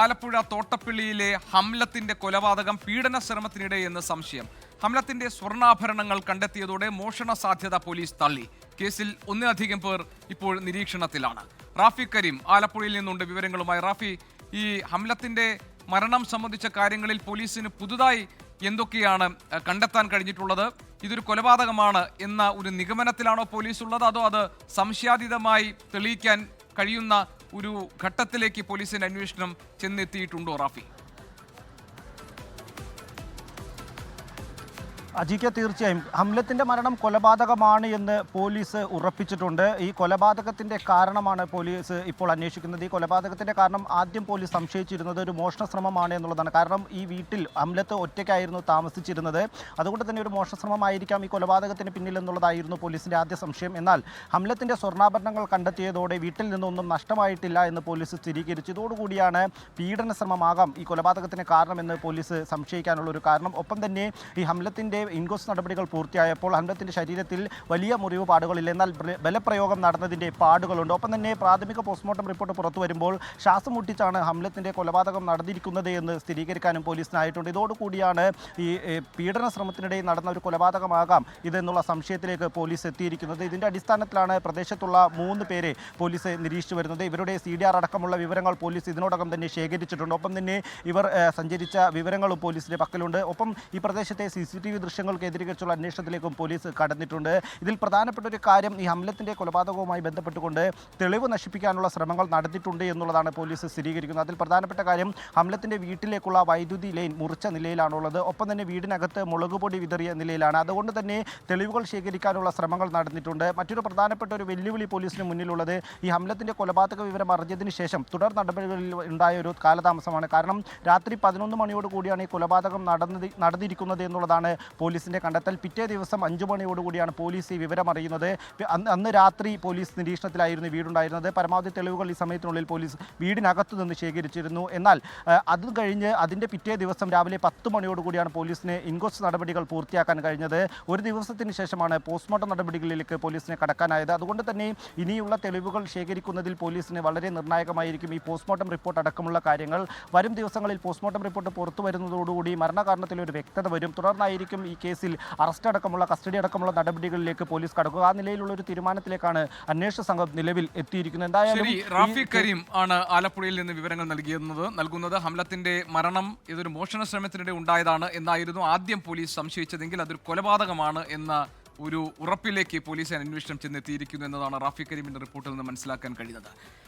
ആലപ്പുഴ തോട്ടപ്പള്ളിയിലെ ഹംലത്തിന്റെ കൊലപാതകം പീഡന ശ്രമത്തിനിടെ എന്ന് സംശയം. ഹംലത്തിന്റെ സ്വർണാഭരണങ്ങൾ കണ്ടെത്തിയതോടെ മോഷണ സാധ്യത പോലീസ് തള്ളി. കേസിൽ ഒന്നിലധികം പേർ ഇപ്പോൾ നിരീക്ഷണത്തിലാണ്. റാഫി കരീം ആലപ്പുഴയിൽ നിന്നുണ്ട്. വിവരങ്ങളുമായി റാഫി ഈ ഹംലത്തിന്റെ മരണം സംബന്ധിച്ച കാര്യങ്ങളിൽ പോലീസിന് പുതുതായി എന്തൊക്കെയാണ് കണ്ടെത്താൻ കഴിഞ്ഞിട്ടുള്ളത്? ഇതൊരു കൊലപാതകമാണ് എന്ന ഒരു നിഗമനത്തിലാണോ പോലീസ് ഉള്ളത് അതോ അത് സംശയാതീതമായി തെളിയിക്കാൻ കഴിയുന്ന ഒരു ഘട്ടത്തിലേക്ക് പോലീസിന്റെ അന്വേഷണം ചെന്നെത്തിയിട്ടുണ്ടോ റാഫി? അജിക്ക് തീർച്ചയായും. ഹംലത്തിന്റെ മരണം കൊലപാതകമാണ് എന്ന് പോലീസ് ഉറപ്പിച്ചിട്ടുണ്ട്. ഈ കൊലപാതകത്തിന്റെ കാരണമാണ് പോലീസ് ഇപ്പോൾ അന്വേഷിക്കുന്നത്. ഈ കൊലപാതകത്തിന്റെ കാരണം ആദ്യം പോലീസ് സംശയിച്ചിരുന്നത് ഒരു മോഷണ ശ്രമമാണ് എന്നുള്ളതാണ്. കാരണം ഈ വീട്ടിൽ ഹംലത്ത് ഒറ്റയ്ക്കായിരുന്നു താമസിച്ചിരുന്നത്. അതുകൊണ്ട് തന്നെ ഒരു മോഷണ ശ്രമമായിരിക്കാം ഈ കൊലപാതകത്തിന് പിന്നിൽ എന്നുള്ളതായിരുന്നു പോലീസിന്റെ ആദ്യ സംശയം. എന്നാൽ ഹംലത്തിന്റെ സ്വർണാഭരണങ്ങൾ കണ്ടെത്തിയതോടെ വീട്ടിൽ നിന്നൊന്നും നഷ്ടമായിട്ടില്ല എന്ന് പോലീസ് സ്ഥിരീകരിച്ചു. ഇതോടുകൂടിയാണ് പീഡന ശ്രമമാകാം ഈ കൊലപാതകത്തിന് കാരണമെന്ന് പോലീസ് സംശയിക്കാനുള്ള ഒരു കാരണം. ഒപ്പം തന്നെ ഈ ഹംലത്തിന്റെ ഇൻക്വസ്റ്റ് നടപടികൾ പൂർത്തിയായപ്പോൾ ഹംലത്തിന്റെ ശരീരത്തിൽ വലിയ മുറിവ് പാടുകളില്ല. എന്നാൽ ബലപ്രയോഗം നടന്നതിന്റെ പാടുകളുണ്ട്. ഒപ്പം തന്നെ പ്രാഥമിക പോസ്റ്റ്മോർട്ടം റിപ്പോർട്ട് പുറത്തു വരുമ്പോൾ ശ്വാസം മുട്ടിച്ചാണ് ഹംലത്തിന്റെ കൊലപാതകം നടന്നിരിക്കുന്നത് എന്ന് സ്ഥിരീകരിക്കാനും പോലീസിനായിട്ടുണ്ട്. ഇതോടുകൂടിയാണ് ഈ പീഡന ശ്രമത്തിനിടെ നടന്ന ഒരു കൊലപാതകമാകാം ഇതെന്നുള്ള സംശയത്തിലേക്ക് പോലീസ് എത്തിയിരിക്കുന്നത്. ഇതിന്റെ അടിസ്ഥാനത്തിലാണ് പ്രദേശത്തുള്ള മൂന്ന് പേരെ പോലീസ് നിരീക്ഷിച്ചു വരുന്നത്. ഇവരുടെ സി ഡി ആർ അടക്കമുള്ള വിവരങ്ങൾ പോലീസ് ഇതിനോടകം തന്നെ ശേഖരിച്ചിട്ടുണ്ട്. ഒപ്പം തന്നെ ഇവർ സഞ്ചരിച്ച വിവരങ്ങളും പോലീസിന്റെ പക്കലുണ്ട്. ഒപ്പം ഈ പ്രദേശത്തെ സി സി ടി വി കേന്ദ്രീകരിച്ചുള്ള അന്വേഷണത്തിലേക്കും പോലീസ് കടന്നിട്ടുണ്ട്. ഇതിൽ പ്രധാനപ്പെട്ട ഒരു കാര്യം ഈ ഹംലത്തിന്റെ കൊലപാതകവുമായി ബന്ധപ്പെട്ടുകൊണ്ട് തെളിവ് നശിപ്പിക്കാനുള്ള ശ്രമങ്ങൾ നടത്തിയിട്ടുണ്ട് എന്നുള്ളതാണ് പോലീസ് സ്ഥിരീകരിക്കുന്നത്. അതിൽ പ്രധാനപ്പെട്ട കാര്യം ഹംലത്തിന്റെ വീട്ടിലേക്കുള്ള വൈദ്യുതി ലൈൻ മുറിച്ച നിലയിലാണുള്ളത്. ഒപ്പം തന്നെ വീടിനകത്ത് മുളകുപൊടി വിതറിയ നിലയിലാണ്. അതുകൊണ്ട് തന്നെ തെളിവുകൾ ശേഖരിക്കാനുള്ള ശ്രമങ്ങൾ നടന്നിട്ടുണ്ട്. മറ്റൊരു പ്രധാനപ്പെട്ട ഒരു വെല്ലുവിളി പോലീസിന് മുന്നിലുള്ളത് ഈ ഹംലത്തിന്റെ കൊലപാതക വിവരം അറിഞ്ഞതിന് ശേഷം തുടർ നടപടികളിൽ ഉണ്ടായ ഒരു കാലതാമസമാണ്. കാരണം രാത്രി പതിനൊന്ന് മണിയോട് കൂടിയാണ് ഈ കൊലപാതകം നടന്നത് നടന്നിരിക്കുന്നത് എന്നുള്ളതാണ് പോലീസിന്റെ കണ്ടെത്തൽ പിറ്റേ ദിവസം അഞ്ചു മണിയോടുകൂടിയാണ് പോലീസ് ഈ വിവരം അറിയുന്നത്. അന്ന് രാത്രി പോലീസ് നിരീക്ഷണത്തിലായിരുന്നു വീടുണ്ടായിരുന്നത്. പരമാവധി തെളിവുകൾ ഈ സമയത്തിനുള്ളിൽ പോലീസ് വീടിനകത്തു നിന്ന് ശേഖരിച്ചിരുന്നു. എന്നാൽ അത് കഴിഞ്ഞ് അതിന്റെ പിറ്റേ ദിവസം രാവിലെ പത്ത് മണിയോടുകൂടിയാണ് പോലീസിന് ഇൻക്വസ്റ്റ് നടപടികൾ പൂർത്തിയാക്കാൻ കഴിഞ്ഞത്. ഒരു ദിവസത്തിന് ശേഷമാണ് പോസ്റ്റ്മോർട്ടം നടപടികളിലേക്ക് പോലീസിനെ കടക്കാനായത്. അതുകൊണ്ട് തന്നെ ഇനിയുള്ള തെളിവുകൾ ശേഖരിക്കുന്നതിൽ പോലീസിന് വളരെ നിർണായകമായിരിക്കും ഈ പോസ്റ്റ്മോർട്ടം റിപ്പോർട്ട് അടക്കമുള്ള കാര്യങ്ങൾ. വരും ദിവസങ്ങളിൽ പോസ്റ്റ്മോർട്ടം റിപ്പോർട്ട് പുറത്തു വരുന്നതോടുകൂടി മരണകാരണത്തിൽ ഒരു വ്യക്തത വരും. തുടർന്നായിരിക്കും കേസിൽ അറസ്റ്റ് അടക്കമുള്ള കസ്റ്റഡി അടക്കമുള്ള നടപടികളിലേക്ക് പോലീസ് കടക്കുക. ആ നിലയിലുള്ള ഒരു തീരുമാനത്തിലേക്കാണ് അന്വേഷണ സംഘം നിലവിൽ എത്തിയിരിക്കുന്നത്. എന്തായാലും റാഫി കരീം ആണ് ആലപ്പുഴയിൽ നിന്ന് വിവരങ്ങൾ നൽകിയിരുന്നത്. നൽകുന്നത് ഹംലത്തിന്റെ മരണം ഇതൊരു മോഷണ ശ്രമത്തിനിടെ ഉണ്ടായതാണ് എന്നായിരുന്നു ആദ്യം പോലീസ് സംശയിച്ചതെങ്കിൽ അതൊരു കൊലപാതകമാണ് എന്ന ഒരു ഉറപ്പിലേക്ക് പോലീസ് അന്വേഷണം ചെന്നെത്തിയിരിക്കുന്നു എന്നതാണ് റാഫി കരീമിന്റെ റിപ്പോർട്ടിൽ നിന്ന് മനസ്സിലാക്കാൻ കഴിയുന്നത്.